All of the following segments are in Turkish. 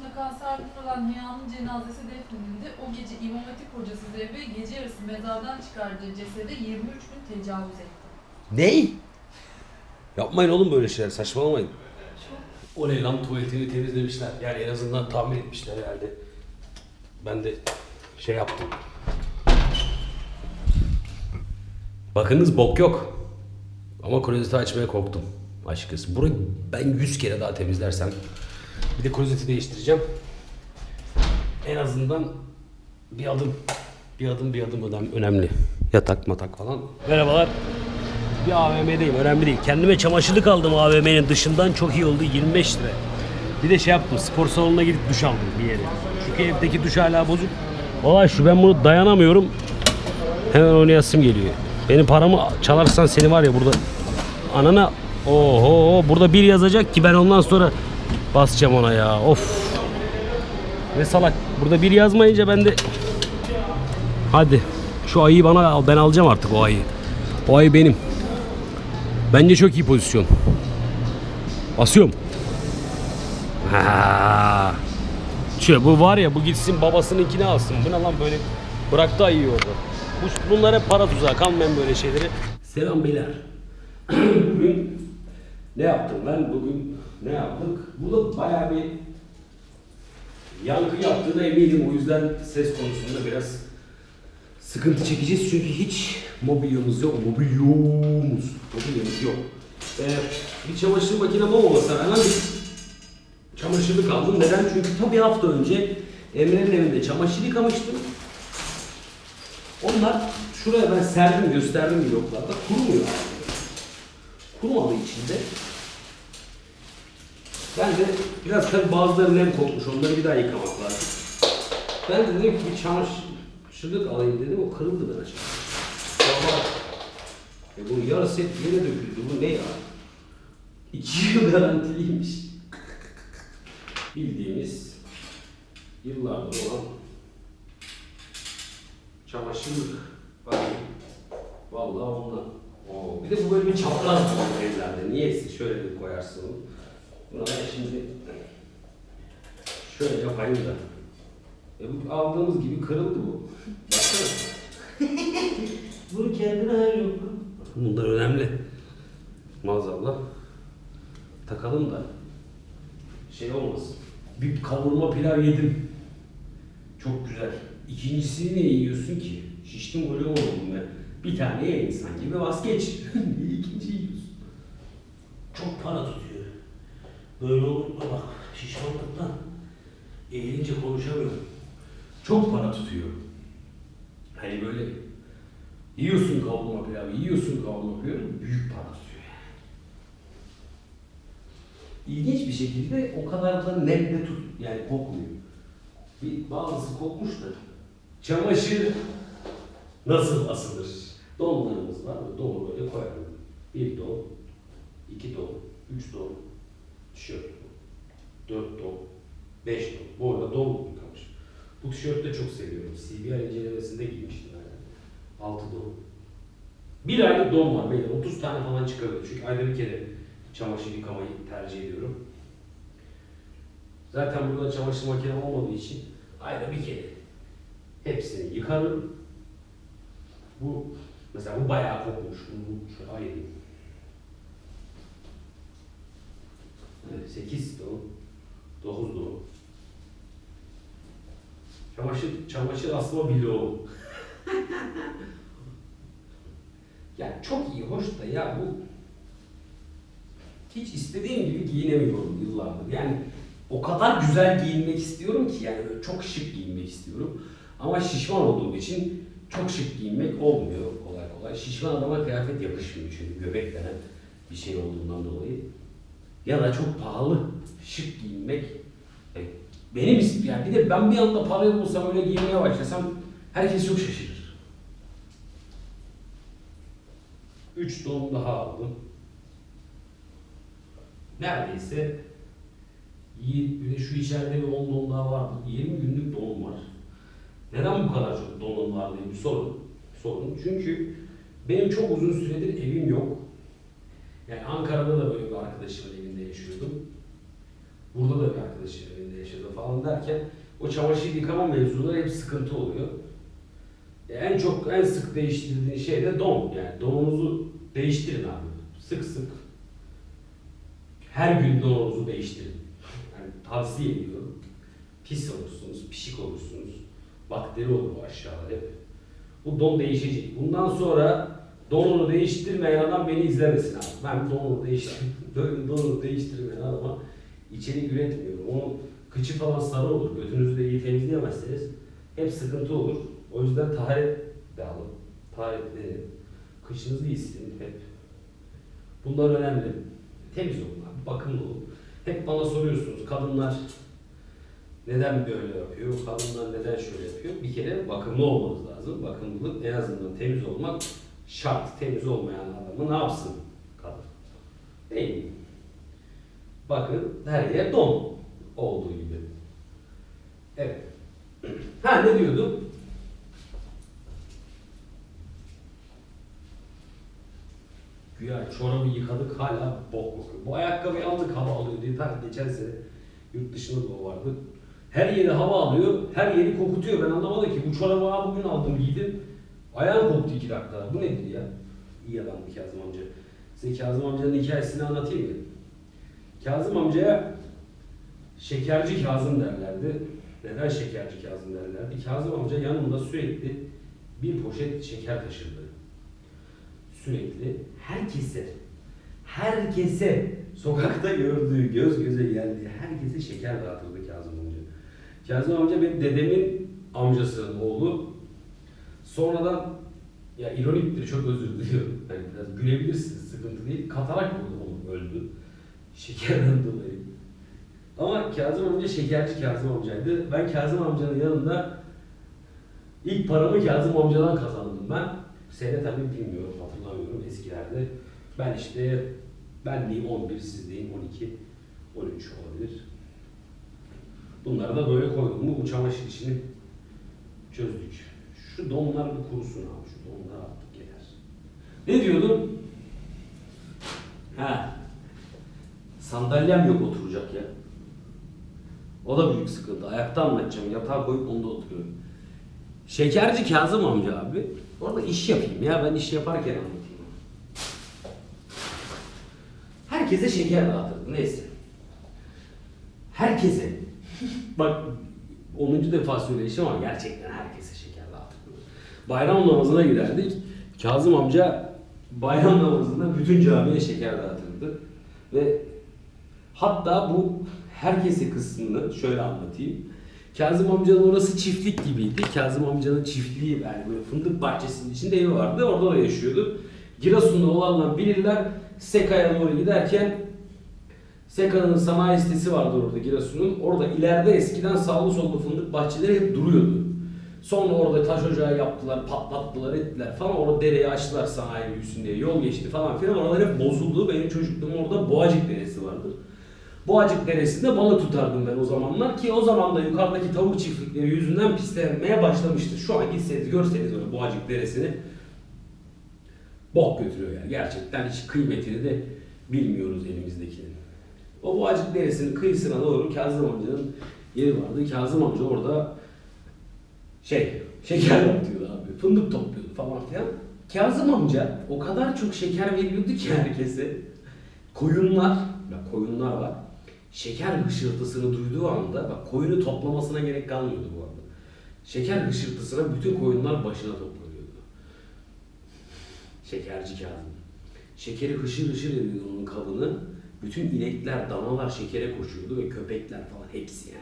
başına kanser olan Nihan'ın cenazesi defnedildi. O gece İmam Hatip hocası Zevbi gece yarısı mezardan çıkardığı cesede 23 gün tecavüz etti. Ney? Yapmayın oğlum böyle şeyler saçmalamayın. O ne lan tuvaletini temizlemişler. Yani en azından tamir etmişler herhalde. Ben de şey yaptım. Bakınız bok yok. Ama klozeti açmaya korktum açıkçası. Burayı ben 100 kere daha temizlersem bir de klozeti değiştireceğim. En azından bir adım bir adım bir adım önem- önemli. Yatak matak falan. Merhabalar. Bir AVM'deyim önemli değil. Kendime çamaşırlık aldım AVM'nin dışından çok iyi oldu 25 lira. Bir de şey yaptım spor salonuna gidip duş aldım bir yere. Çünkü evdeki duş hala bozuk. Valla şu ben bunu dayanamıyorum. Hemen oynayasım geliyor. Benim paramı çalarsan seni var ya burada anana oho burada bir yazacak ki ben ondan sonra basacağım ona ya of. Ne salak burada bir yazmayınca ben de hadi şu ayıyı bana al ben alacağım artık o ayıyı. O ayı benim. Bence çok iyi pozisyon. Basıyorum. Ha. Şu bu var ya bu gitsin babasınınkini alsın. Bu ne lan böyle bıraktı ayıyı orada. Bu, bunlar hep para tuzağı. Kalmayın böyle şeyleri. Selam beyler. bugün ne yaptım ben? Bugün ne yaptık? Burada bayağı bir yankı yaptığına eminim. O yüzden ses konusunda biraz sıkıntı çekeceğiz. Çünkü hiç mobilyamız yok. Mobilyumuz. Mobilyamız yok. Ee, bir çamaşır makinem olmasa rağmen bir çamaşırlık aldım. Neden? Çünkü tam bir hafta önce Emre'nin evinde çamaşır yıkamıştım. Onlar şuraya ben serdim gösterdim bloklarda kurumuyor. Kurumadığı için de ben de biraz tabii bazıları nem kokmuş onları bir daha yıkamak lazım. Ben de dedim ki bir çamaşırlık alayım dedim o kırıldı ben aşağı. Baba. E bunun yarısı hep yere döküldü bu ne ya? İki yıl garantiliymiş. Bildiğimiz yıllardır olan çamaşırlık. Bak. Vallahi ondan. Oo. Bir de bu böyle bir çapraz bu evlerde. Niyeyse şöyle bir koyarsın onu. Ben şimdi şöyle yapayım da. E bu aldığımız gibi kırıldı bu. Baksana. Bunu kendine ayırıyor. Bunlar önemli. Maazallah. Takalım da şey olmasın. Bir kavurma pilav yedim. Çok güzel. İkincisini niye yiyorsun ki? Şiştim golü oldum ben. Bir tane ye insan gibi vazgeç. Niye ikinci yiyorsun? Çok para tutuyor. Böyle olur mu bak şişmanlıktan eğilince konuşamıyorum. Çok para tutuyor. Hani böyle yiyorsun kavurma pilavı, yiyorsun kavurma pilavı büyük para tutuyor. İlginç bir şekilde o kadar da nemde tut yani kokmuyor. Bir bazısı kokmuş da çamaşır nasıl asılır? Donlarımız var mı? Donu böyle koyalım. Bir don, iki don, üç don, tişört, dört don, beş don. Bu arada don yıkamış. Bu tişörtü de çok seviyorum. CBR incelemesinde giymiştim ben. Altı don. Bir aylık don var benim. 30 tane falan çıkarıyor. Çünkü ayda bir kere çamaşır yıkamayı tercih ediyorum. Zaten burada çamaşır makinem olmadığı için ayda bir kere hepsini yıkarım. Bu mesela bu bayağı kokmuş. Bunu şöyle ayırayım. Evet, 8 don, 9 don. Çamaşır, çamaşır asma bloğu. yani çok iyi, hoş da ya bu hiç istediğim gibi giyinemiyorum yıllardır. Yani o kadar güzel giyinmek istiyorum ki yani çok şık giyinmek istiyorum. Ama şişman olduğum için çok şık giyinmek olmuyor kolay kolay. Şişman adama kıyafet yakışmıyor çünkü göbek denen bir şey olduğundan dolayı. Ya da çok pahalı şık giyinmek e, benim yani bir de ben bir anda parayı bulsam öyle giyinmeye başlasam herkes çok şaşırır. 3 don daha aldım. Neredeyse bir şu içeride bir 10 don daha var. 20 günlük donum var. Neden bu kadar çok donum var diye bir sorun. Sorun. Çünkü benim çok uzun süredir evim yok. Yani Ankara'da da böyle bir arkadaşımın evinde yaşıyordum. Burada da bir arkadaşımın evinde yaşadım falan derken o çamaşır yıkama mevzuları hep sıkıntı oluyor. En çok en sık değiştirdiğin şey de don. Yani donunuzu değiştirin abi. Sık sık. Her gün donunuzu değiştirin. Yani tavsiye ediyorum. Pis olursunuz, pişik olursunuz. Bakteri olur aşağıda hep. Bu don değişecek. Bundan sonra donunu değiştirmeyen adam beni izlemesin abi. Ben donunu değiştir donunu değiştirmeyen adama içerik üretmiyorum. Onun kıçı falan sarı olur. Götünüzü de iyi temizleyemezseniz hep sıkıntı olur. O yüzden taharet de alın. Taharetli. Kışınızı iyi silin hep. Bunlar önemli. Temiz olun abi. Bakımlı olun. Hep bana soruyorsunuz kadınlar neden böyle yapıyor, kadınlar neden şöyle yapıyor. Bir kere bakımlı olmanız lazım. Bakımlılık en azından temiz olmak şart. Temiz olmayan adamı ne yapsın kadın? Değil mi? Bakın her yer don olduğu gibi. Evet. Ha ne diyordum? Güya çorabı yıkadık hala bok kokuyor. Bu ayakkabıyı aldık hava alıyor diye ta geçen sene yurt dışında da vardı. Her yeri hava alıyor, her yeri kokutuyor. Ben anlamadım ki bu çorabı bugün aldım giydim. Ayağım koktu iki dakika. Bu nedir ya? İyi adamdı Kazım amca. Size Kazım amcanın hikayesini anlatayım mı? Kazım amcaya şekerci Kazım derlerdi. Neden şekerci Kazım derlerdi? Kazım amca yanında sürekli bir poşet şeker taşırdı. Sürekli herkese, herkese sokakta gördüğü, göz göze geldiği herkese şeker dağıtırdı Kazım amca. Kazım amca benim dedemin amcasının oğlu. Sonradan ya ironiktir çok özür diliyorum. Yani biraz gülebilirsiniz sıkıntı değil. Katarak oldu onu öldü. Şekerden dolayı. Ama Kazım amca şekerci Kazım amcaydı. Ben Kazım amcanın yanında ilk paramı Kazım amcadan kazandım ben. Sene tabii bilmiyorum, hatırlamıyorum eskilerde. Ben işte, ben diyeyim 11, siz deyin 12, 13 olabilir. Bunları da böyle koydum bu çamaşır işini çözdük. Şu donlar bir kurusun abi, şu donlar artık yeter. Ne diyordum? Ha, sandalyem yok oturacak ya. O da büyük sıkıntı. Ayakta anlatacağım. Yatağa koyup onda oturuyorum. Şekerci Kazım amca abi. Orada iş yapayım ya. Ben iş yaparken anlatayım. Herkese şeker dağıtırdı. Neyse. Herkese. Bak 10. defa söyleyişim ama gerçekten herkese. Bayram namazına giderdik. Kazım amca bayram namazında bütün camiye şeker dağıtırdı. Ve hatta bu herkese kısmını şöyle anlatayım. Kazım amcanın orası çiftlik gibiydi. Kazım amcanın çiftliği yani böyle fındık bahçesinin içinde evi vardı. Orada da yaşıyordu. Giresun'da olanlar bilirler. Seka'ya doğru giderken Seka'nın sanayi sitesi vardı orada Giresun'un. Orada ileride eskiden sağlı sollu fındık bahçeleri hep duruyordu. Sonra orada taş ocağı yaptılar, patlattılar, ettiler falan. Orada dereyi açtılar sanayi büyüsün diye. Yol geçti falan filan. Oralar hep bozuldu. Benim çocukluğum orada Boğacık Deresi vardır. Boğacık Deresi'nde balık tutardım ben o zamanlar ki o zaman da yukarıdaki tavuk çiftlikleri yüzünden pislenmeye başlamıştı. Şu an gitseniz görseniz öyle Boğacık Deresi'ni bok götürüyor yani. Gerçekten hiç kıymetini de bilmiyoruz elimizdekinin. O Boğacık Deresi'nin kıyısına doğru Kazım amcanın yeri vardı. Kazım amca orada şey, şeker yapıyordu abi. Fındık topluyordu falan filan. Kazım amca o kadar çok şeker veriyordu ki herkese. Koyunlar, bak koyunlar var. Şeker hışırtısını duyduğu anda, bak koyunu toplamasına gerek kalmıyordu bu arada. Şeker hışırtısına bütün koyunlar başına toplanıyordu. Şekerci Kazım. Şekeri hışır hışır ediyordu onun kabını. Bütün inekler, danalar şekere koşuyordu ve köpekler falan hepsi yani.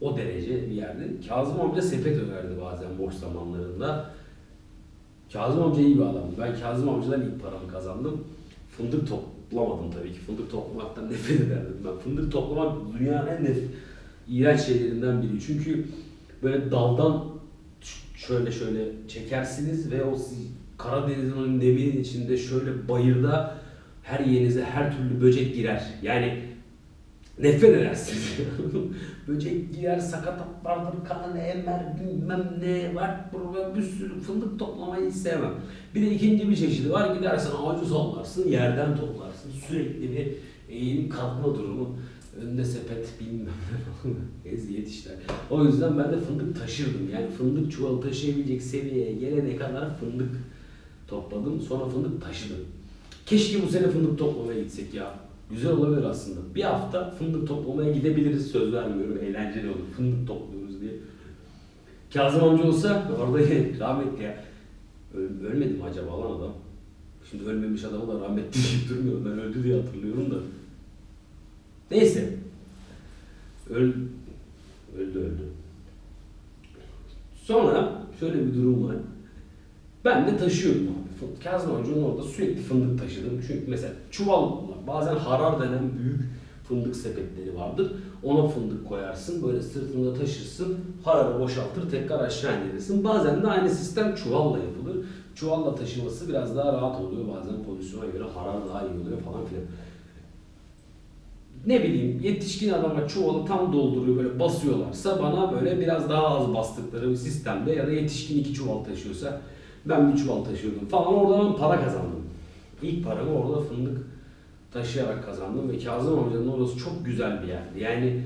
O derece bir yerde. Kazım amca sepet önerdi bazen boş zamanlarında. Kazım amca iyi bir adamdı. Ben Kazım amcadan ilk paramı kazandım. Fındık toplamadım tabii ki. Fındık toplamaktan nefret ederdim ben. Fındık toplamak dünyanın en nef iğrenç şeylerinden biri. Çünkü böyle daldan şöyle şöyle çekersiniz ve o Karadeniz'in o neminin içinde şöyle bayırda her yerinize her türlü böcek girer. Yani nefret edersiniz. böcek girer, sakatatlardır, kanını emer, bilmem ne var. Burada bir sürü fındık toplamayı sevmem. Bir de ikinci bir çeşidi var. Gidersen ağacı sallarsın, yerden toplarsın. Sürekli bir eğilim kalkma durumu. Önde sepet bilmem ne falan. teyze yetişler. O yüzden ben de fındık taşırdım. Yani fındık çuvalı taşıyabilecek seviyeye gelene kadar fındık topladım. Sonra fındık taşıdım. Keşke bu sene fındık toplamaya gitsek ya. Güzel olabilir aslında. Bir hafta fındık toplamaya gidebiliriz. Söz vermiyorum. Eğlenceli olur. Fındık topluyoruz diye. Kazım amca olsa orada rahmetli ya. Öl, ölmedi mi acaba lan adam? Şimdi ölmemiş adamı da rahmetli deyip durmuyorum. Ben öldü diye hatırlıyorum da. Neyse. Öl, öldü öldü. Sonra şöyle bir durum var. Ben de taşıyorum Kazım amcanın orada sürekli fındık taşıdım. Çünkü mesela çuval bazen harar denen büyük fındık sepetleri vardır. Ona fındık koyarsın, böyle sırtında taşırsın, hararı boşaltır, tekrar aşağı indirirsin. Bazen de aynı sistem çuvalla yapılır. Çuvalla taşıması biraz daha rahat oluyor. Bazen pozisyona göre harar daha iyi oluyor falan filan. Ne bileyim yetişkin adama çuvalı tam dolduruyor böyle basıyorlarsa bana böyle biraz daha az bastıkları bir sistemde ya da yetişkin iki çuval taşıyorsa ben bir çuval taşıyordum falan orada ben para kazandım. İlk paramı orada fındık taşıyarak kazandım ve Kazım amcanın orası çok güzel bir yerdi. Yani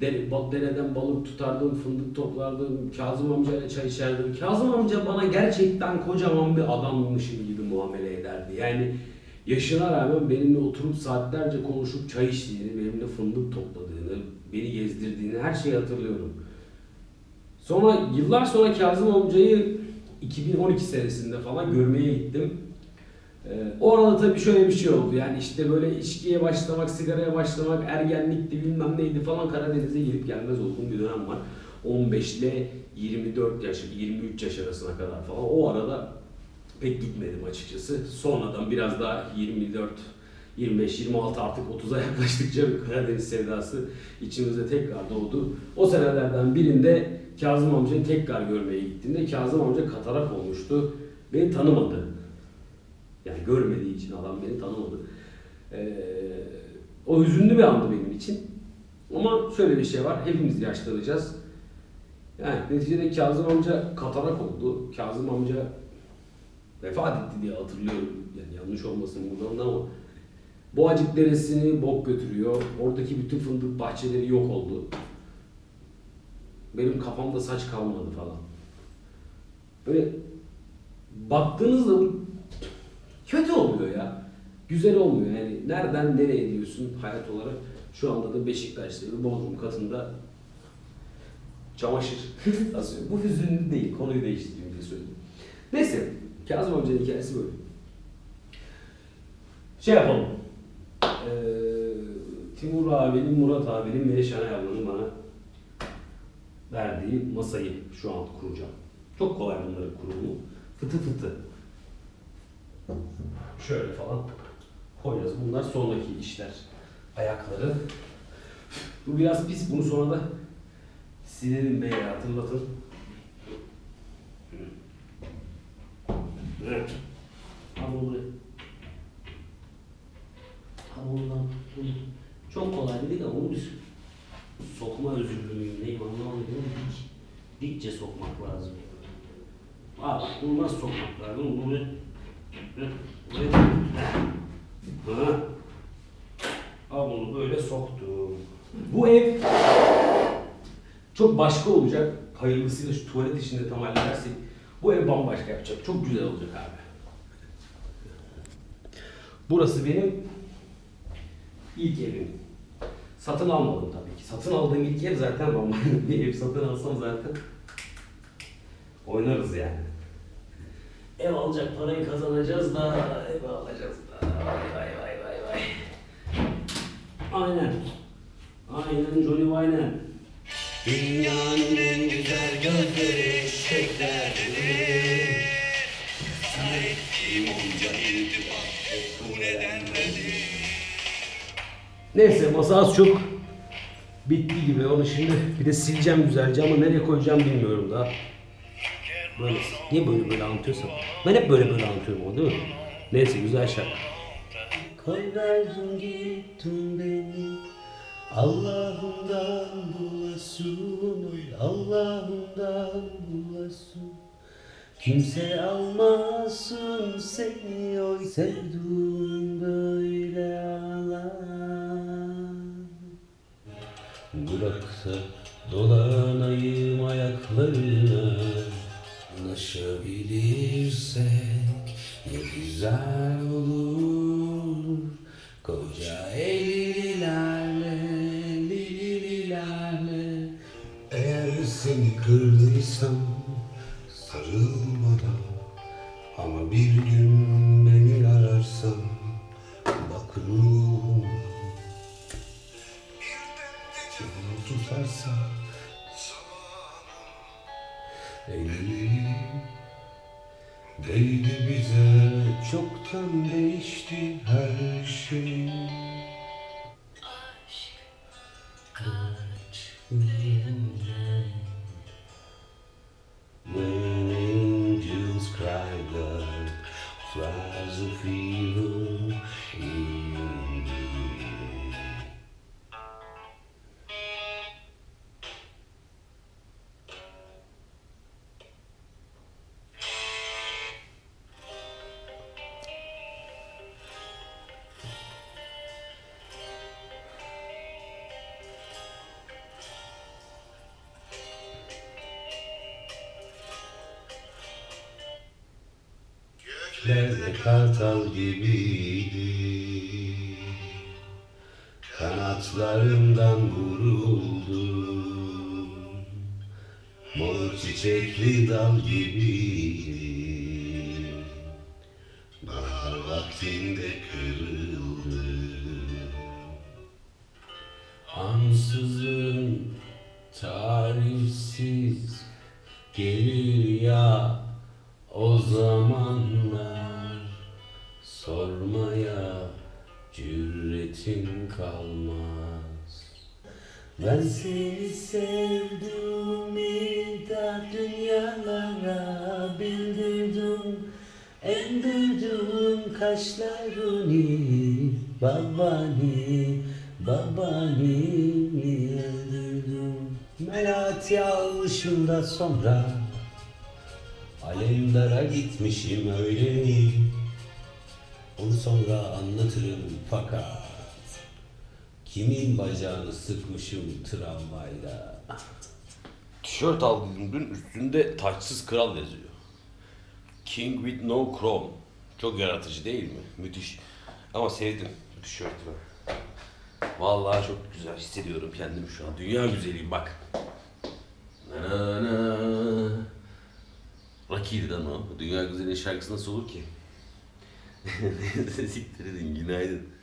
dere, dereden balık tutardım, fındık toplardım, Kazım amcayla çay içerdim. Kazım amca bana gerçekten kocaman bir adammışım gibi muamele ederdi. Yani yaşına rağmen benimle oturup saatlerce konuşup çay içtiğini, benimle fındık topladığını, beni gezdirdiğini her şeyi hatırlıyorum. Sonra yıllar sonra Kazım amcayı 2012 senesinde falan görmeye gittim. Ee, o arada tabii şöyle bir şey oldu. Yani işte böyle içkiye başlamak, sigaraya başlamak, ergenlikti bilmem neydi falan Karadeniz'e gelip gelmez olduğum bir dönem var. 15 ile 24 yaş, 23 yaş arasına kadar falan. O arada pek gitmedim açıkçası. Sonradan biraz daha 24, 25, 26 artık 30'a yaklaştıkça Karadeniz sevdası içimizde tekrar doğdu. O senelerden birinde Kazım amcayı tekrar görmeye gittiğimde Kazım amca katarak olmuştu. Beni tanımadı. Yani görmediği için adam beni tanımadı. Ee, o hüzünlü bir andı benim için. Ama şöyle bir şey var. Hepimiz yaşlanacağız. Yani neticede Kazım amca katarak oldu. Kazım amca vefat etti diye hatırlıyorum. Yani yanlış olmasın buradan ama Boğacık Deresi'ni bok götürüyor. Oradaki bütün fındık bahçeleri yok oldu. Benim kafamda saç kalmadı falan. Böyle baktığınızda bu kötü oluyor ya. Güzel olmuyor yani. Nereden nereye diyorsun hayat olarak. Şu anda da Beşiktaş'ta bir Bodrum katında çamaşır asıyor. Bu hüzünlü değil. Konuyu değiştireyim diye söyledim. Neyse. Kazım amcanın hikayesi böyle. Şey yapalım. Ee, Timur abinin, Murat abinin ve Şenay ablanın bana verdiği masayı şu an kuracağım. Çok kolay bunların kurumu. Fıtı fıtı. Şöyle falan koyacağız. Bunlar sonraki işler. Ayakları. Bu biraz pis. Bunu sonra da silerim bey hatırlatın. Evet. Bunu buraya. Çok kolay dedik ama bunu biz sokma özürlüğü neyim anlamadım. Dik, dikçe sokmak lazım. Bunu nasıl sokmak lazım? Bunu Buraya Ha. Al bunu böyle soktum. Bu ev çok başka olacak. Hayırlısıyla şu tuvalet işini tam halledersek bu ev bambaşka yapacak. Çok güzel olacak abi. Burası benim ilk evim. Satın almadım tabii ki. Satın aldığım ilk ev zaten bambaşka. Bir ev satın alsam zaten oynarız yani. Ev alacak parayı kazanacağız da ev alacağız da. Vay vay vay vay vay. Aynen. Aynen Johnny aynen. Dünyanın en güzel gözleri çiçeklerdi. Neyse masa az çok bitti gibi. Onu şimdi bir de sileceğim güzelce ama nereye koyacağım bilmiyorum daha. Böyle. Niye böyle böyle anlatıyorsam? Ben hep böyle böyle anlatıyorum o değil mi? Neyse güzel şarkı. Koydardın gittin beni Allah'ımdan bulasın oy Allah'ımdan bulasın Kimse almasın seni oy sevduğum böyle ağlar Durakta dolanayım ayaklarına. Anlaşabilirsek ne güzel olur. Koca ellilerle, lililerle Eğer seni kırdıysam sarılmadan Ama bir gün Göklerde kartal gibiydi. Kanatlarımdan vuruldum. Mor çiçekli dal gibiydi. Bahar vaktinde kırıldı. Ansızın tarifsiz gelir ya o zamanlar sormaya cüretin kalmaz. Ben seni sevdim iddia dünyalara bildirdim Endirdim kaşlarını babani babani öldürdüm Melati alışında sonra Alemdara gitmişim öyle mi? Onu sonra anlatırım fakat Kimin bacağını sıkmışım tramvayla Tişört aldım dün üstünde taçsız kral yazıyor. King with no chrome. Çok yaratıcı değil mi? Müthiş. Ama sevdim bu tişörtü. Vallahi çok güzel hissediyorum kendimi şu an. Dünya güzeliyim bak. Na na. Rocky'den o. Dünya Güzeli'nin şarkısı nasıl olur ki? Siktir edin günaydın.